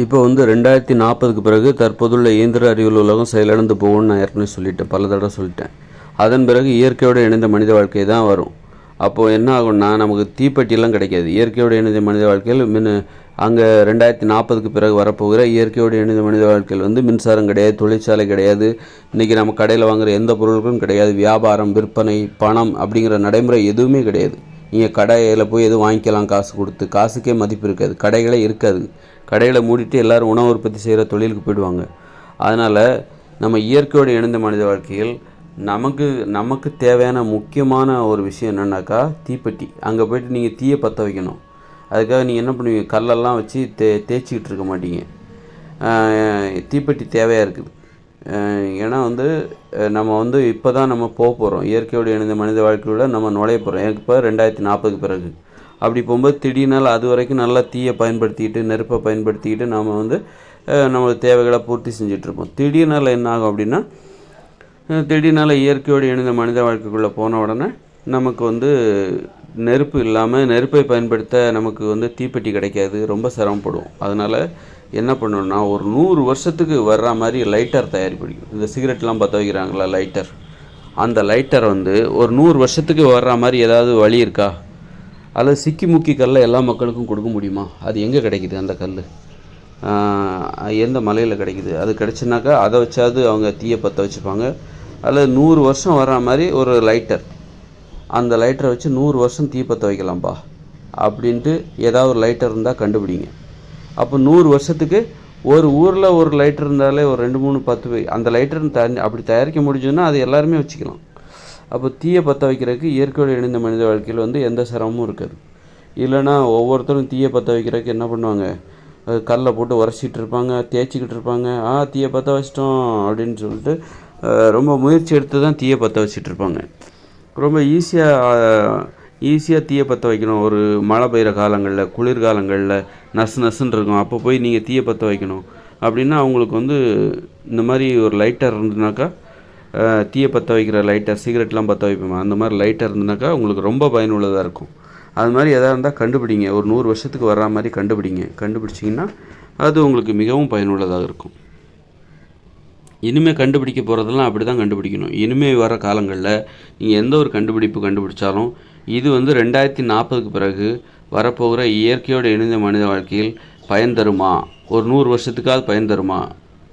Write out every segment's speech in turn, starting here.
இப்போ வந்து ரெண்டாயிரத்தி நாற்பதுக்கு பிறகு தற்போதுள்ள இயந்திர அறிவியல் உலகம் செயலிழந்து போகும்னு நான் ஏற்கனவே சொல்லிட்டேன் பல தடவை சொல்லிட்டேன். அதன் பிறகு இயற்கையோடு இணைந்த மனித வாழ்க்கை தான் வரும். அப்போது என்ன ஆகும்னா நமக்கு தீப்பெட்டிலாம் கிடைக்காது. இயற்கையோடு இணைந்த மனித வாழ்க்கையில் மின் அங்கே ரெண்டாயிரத்தி நாற்பதுக்கு பிறகு வரப்போகிற இயற்கையோடு இணைந்த மனித வாழ்க்கையில் வந்து மின்சாரம் கிடையாது தொழிற்சாலை கிடையாது. இன்றைக்கி நம்ம கடையில் வாங்குகிற எந்த பொருட்களும் கிடையாது. வியாபாரம் விற்பனை பணம் அப்படிங்கிற நடைமுறை எதுவுமே கிடையாது. நீங்கள் கடையில் போய் எதுவும் வாங்கிக்கலாம் காசு கொடுத்து. காசுக்கே மதிப்பு இருக்காது. கடைகளே இருக்காது. கடைகளை மூடிட்டு எல்லோரும் உணவு உற்பத்தி செய்கிற தொழிலுக்கு போயிடுவாங்க. அதனால் நம்ம இயற்கையோடு இணைந்த மனித வாழ்க்கையில் நமக்கு நமக்கு தேவையான முக்கியமான ஒரு விஷயம் என்னென்னாக்கா தீப்பெட்டி. அங்கே போய்ட்டு நீங்கள் தீயை பற்ற வைக்கணும். அதுக்காக நீங்கள் என்ன பண்ணுவீங்க? கல்லெல்லாம் வச்சு தே தேய்ச்சிக்கிட்டு இருக்க மாட்டீங்க. தீப்பெட்டி தேவையாக இருக்குது. ஏன்னா வந்து நம்ம வந்து இப்போ தான் நம்ம போக போகிறோம் இயற்கையோடு இணைந்த மனித வாழ்க்கையோட நம்ம நுழைய போகிறோம் இப்போ ரெண்டாயிரத்தி நாற்பதுக்கு பிறகு. அப்படி போகும்போது திடீர்னால அது வரைக்கும் நல்லா தீயை பயன்படுத்திக்கிட்டு நெருப்பை பயன்படுத்திக்கிட்டு நாம் வந்து நம்மளோட தேவைகளை பூர்த்தி செஞ்சிட்ருப்போம். திடீர்னால என்ன ஆகும் அப்படின்னா திடீர்னால் திடீர்னால இயற்கையோடு இணைந்த மனித வாழ்க்கைக்குள்ளே போன உடனே நமக்கு வந்து நெருப்பு இல்லாமல் நெருப்பை பயன்படுத்த நமக்கு வந்து தீப்பெட்டி கிடைக்காது ரொம்ப சிரமப்படுவோம். அதனால் என்ன பண்ணணும்னா ஒரு நூறு வருஷத்துக்கு வர்ற மாதிரி லைட்டர் தயாரிப்பிடிக்கும் இந்த சிகரெட்லாம் பற்ற வைக்கிறாங்களா லைட்டர். அந்த லைட்டர் வந்து ஒரு நூறு வருஷத்துக்கு வர்ற மாதிரி ஏதாவது வழி இருக்கா? அல்லது சிக்கி முக்கி கல்லை எல்லா மக்களுக்கும் கொடுக்க முடியுமா? அது எங்கே கிடைக்குது அந்த கல்? எந்த மலையில் கிடைக்குது? அது கிடச்சுனாக்கா அதை வச்சாவது அவங்க தீயை பற்ற வச்சுப்பாங்க. அல்லது நூறு வருஷம் வர்ற மாதிரி ஒரு லைட்டர் அந்த லைட்டரை வச்சு நூறு வருஷம் தீ பற்ற வைக்கலாம்ப்பா அப்படின்ட்டு ஏதாவது ஒரு லைட்டர் இருந்தால் கண்டுபிடிங்க. அப்போ நூறு வருஷத்துக்கு ஒரு ஊரில் ஒரு லைட்டர் இருந்தாலே ஒரு ரெண்டு மூணு பத்து அந்த லைட்டர் தண்ணி அப்படி தயாரிக்க முடிஞ்சதுன்னா அது எல்லாருமே வச்சுக்கலாம். அப்போ தீயை பற்ற வைக்கிறதுக்கு இயற்கையோடு இணைந்த மனித வாழ்க்கையில் வந்து எந்த சிரமமும் இருக்காது. இல்லைன்னா ஒவ்வொருத்தரும் தீயை பற்ற வைக்கிறதுக்கு என்ன பண்ணுவாங்க? கல்லை போட்டு உரசிட்டு இருப்பாங்க தேய்ச்சிக்கிட்டு இருப்பாங்க. ஆ தீயை பற்ற வச்சிட்டோம் அப்படின்னு சொல்லிட்டு ரொம்ப முயற்சி எடுத்து தான் தீயை பற்ற வச்சிட்டு இருப்பாங்க. ரொம்ப ஈஸியாக ஈஸியாக தீயை பற்ற வைக்கணும். ஒரு மழை பெய்கிற காலங்களில் குளிர்காலங்களில் நசு நசுன்னு இருக்கும். அப்போ போய் நீங்கள் தீயை பற்ற வைக்கணும். அப்படின்னா அவங்களுக்கு வந்து இந்த மாதிரி ஒரு லைட்டர் இருந்துனாக்கா தீயை பற்ற வைக்கிற லைட்டர் சிகரெட்லாம் பற்ற வைப்போம்? அந்த மாதிரி லைட்டர் இருந்ததுனாக்கா உங்களுக்கு ரொம்ப பயனுள்ளதாக இருக்கும். அது மாதிரி எதாக இருந்தால் கண்டுபிடிங்க. ஒரு நூறு வருஷத்துக்கு வர்ற மாதிரி கண்டுபிடிங்க. கண்டுபிடிச்சிங்கன்னா அது உங்களுக்கு மிகவும் பயனுள்ளதாக இருக்கும். இனிமேல் கண்டுபிடிக்க போகிறதெல்லாம் அப்படி தான் கண்டுபிடிக்கணும். இனிமேல் வர காலங்களில் நீங்கள் எந்த ஒரு கண்டுபிடிப்பு கண்டுபிடிச்சாலும் இது வந்து ரெண்டாயிரத்தி நாற்பதுக்கு பிறகு வரப்போகிற இயற்கையோடு இணைந்த மனித வாழ்க்கையில் பயன் தருமா? ஒரு நூறு வருஷத்துக்காவது பயன் தருமா?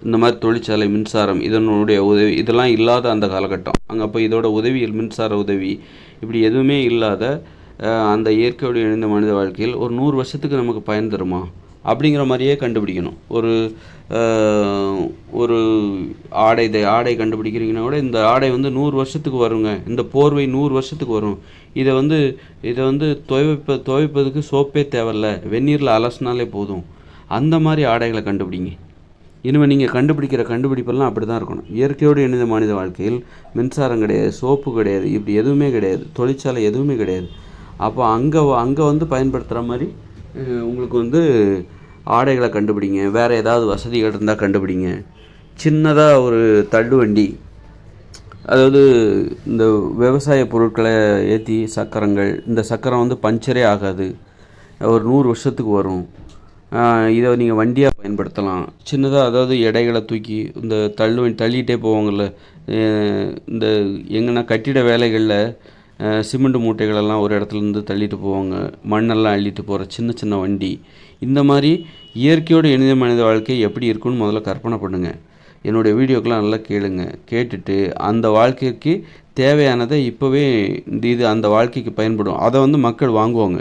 இந்த மாதிரி தொழிற்சாலை மின்சாரம் இதனுடைய உதவி இதெல்லாம் இல்லாத அந்த காலகட்டம். அங்கே அப்போ இதோட உதவி மின்சார உதவி இப்படி எதுவுமே இல்லாத அந்த இயற்கையோடு இணைந்த மனித வாழ்க்கையில் ஒரு நூறு வருஷத்துக்கு நமக்கு பயன் தருமா? அப்படிங்கிற மாதிரியே கண்டுபிடிக்கணும். ஒரு ஒரு ஆடை இதை ஆடை கண்டுபிடிக்கிறீங்கன்னா கூட இந்த ஆடை வந்து நூறு வருஷத்துக்கு வருங்க. இந்த போர்வை நூறு வருஷத்துக்கு வரும். இதை வந்து இதை வந்து துவைப்ப துவைப்பதுக்கு சோப்பே தேவையில்ல. வெந்நீரில் அலசினாலே போதும். அந்த மாதிரி ஆடைகளை கண்டுபிடிங்க. இனிமேல் நீங்கள் கண்டுபிடிக்கிற கண்டுபிடிப்பெல்லாம் அப்படி தான் இருக்கணும். இயற்கையோடு இணைந்த மனித வாழ்க்கையில் மின்சாரம் கிடையாது சோப்பு கிடையாது இப்படி எதுவுமே கிடையாது தொழிற்சாலை எதுவுமே கிடையாது. அப்போ அங்கே அங்கே வந்து பயன்படுத்துகிற மாதிரி உங்களுக்கு வந்து ஆடைகளை கண்டுபிடிங்க வேறு ஏதாவது வசதிகள் இருந்தால் கண்டுபிடிங்க. சின்னதாக ஒரு தள்ளுவண்டி அதாவது இந்த விவசாய பொருட்களை ஏற்றி சக்கரங்கள் இந்த சக்கரம் வந்து பஞ்சரே ஆகாது. ஒரு நூறு வருஷத்துக்கு வரும். இதை நீங்கள் வண்டியாக பயன்படுத்தலாம். சின்னதாக அதாவது எடைகளை தூக்கி இந்த தள்ளு தள்ளிகிட்டே போவாங்கள்ல இந்த எங்கன்னா கட்டிட வேலைகளில் சிமெண்ட் மூட்டைகளெல்லாம் ஒரு இடத்துல இருந்து தள்ளிட்டு போவாங்க. மண்ணெல்லாம் அள்ளிட்டு போகிற சின்ன சின்ன வண்டி. இந்த மாதிரி இயற்கையோடு இணைந்த மனித வாழ்க்கை எப்படி இருக்குன்னு முதல்ல கற்பனை பண்ணுங்கள் என்னுடைய வீடியோக்கெலாம் நல்லா கேளுங்க. கேட்டுட்டு அந்த வாழ்க்கைக்கு தேவையானதை இப்போவே இந்த இது அந்த வாழ்க்கைக்கு பயன்படும். அதை வந்து மக்கள் வாங்குவாங்க.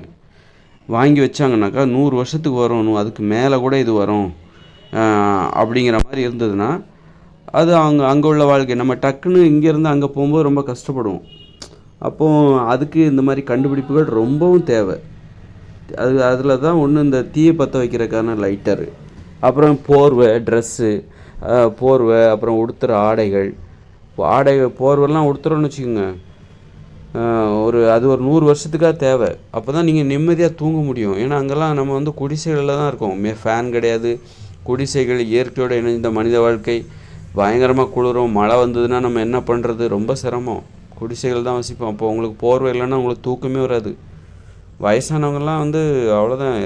வாங்கி வச்சாங்கனாக்கா நூறு வருஷத்துக்கு வரும் அதுக்கு மேலே கூட இது வரும். அப்படிங்கிற மாதிரி இருந்ததுன்னா அது அவங்க அங்கே உள்ள வாழ்க்கை. நம்ம டக்குன்னு இங்கேருந்து அங்கே போகும்போது ரொம்ப கஷ்டப்படுவோம். அப்போது அதுக்கு இந்த மாதிரி கண்டுபிடிப்புகள் ரொம்பவும் தேவை. அது அதில் தான் ஒன்று இந்த தீயை பற்ற வைக்கிறதுக்கான லைட்டரு அப்புறம் போர்வை ட்ரெஸ்ஸு போர்வை அப்புறம் உடுத்துகிற ஆடைகள். இப்போ ஆடை போர்வெல்லாம் உடுத்துறோன்னு வச்சுக்கோங்க. ஒரு அது ஒரு நூறு வருஷத்துக்காக தேவை. அப்போ தான் நீங்கள் நிம்மதியாக தூங்க முடியும். ஏன்னா அங்கெல்லாம் நம்ம வந்து குடிசைகளில் தான் இருக்கோம். மே ஃபேன் கிடையாது. குடிசைகள் இயற்கையோடு இணைந்த மனித வாழ்க்கை. பயங்கரமாக குளிரும். மழை வந்ததுன்னா நம்ம என்ன பண்ணுறது ரொம்ப சிரமம். குடிசைகள் தான் வசிப்போம். அப்போ உங்களுக்கு போர்வை இல்லைன்னா உங்களுக்கு தூக்கமே வராது. வயசானவங்கெல்லாம் வந்து அவ்வளோதான்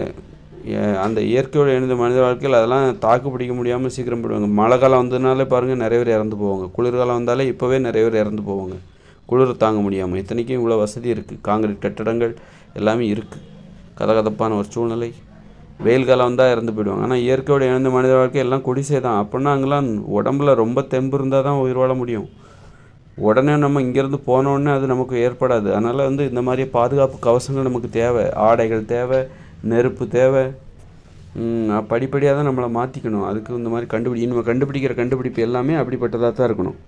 அந்த இயற்கையோடு இணைந்த மனித வாழ்க்கையில் அதெல்லாம் தாக்கு பிடிக்க முடியாமல் சீக்கிரம் போயிடுவாங்க. மழை காலம் வந்ததுனாலே பாருங்கள் நிறைய பேர் இறந்து போவாங்க. குளிர்காலம் வந்தாலே இப்போவே நிறைய பேர் இறந்து போவாங்க. குளிர் தாங்க முடியாமல் இத்தனைக்கும் இவ்வளோ வசதி இருக்குது. காங்கிரீட் கட்டடங்கள் எல்லாமே இருக்குது. கதகதப்பான ஒரு சூழ்நிலை. வெயில் காலம் வந்தால் இறந்து போயிடுவாங்க. ஆனால் இயற்கையோடு இணைந்த மனித வாழ்க்கை எல்லாம் குடிசை தான். அப்படின்னா அங்கெல்லாம் உடம்புல ரொம்ப தெம்பு இருந்தால் தான் உயிர் வாழ முடியும். உடனே நம்ம இங்கேருந்து போனோடனே அது நமக்கு ஏற்படாது. அதனால் வந்து இந்த மாதிரி பாதுகாப்பு கவசங்கள் நமக்கு தேவை. ஆடைகள் தேவை. நெருப்பு தேவை. படிப்படியாக தான் நம்மளை மாற்றிக்கணும் அதுக்கு இந்த மாதிரி கண்டுபிடி நம்ம கண்டுபிடிக்கிற கண்டுபிடிப்பு எல்லாமே அப்படிப்பட்டதாக தான் இருக்கணும்.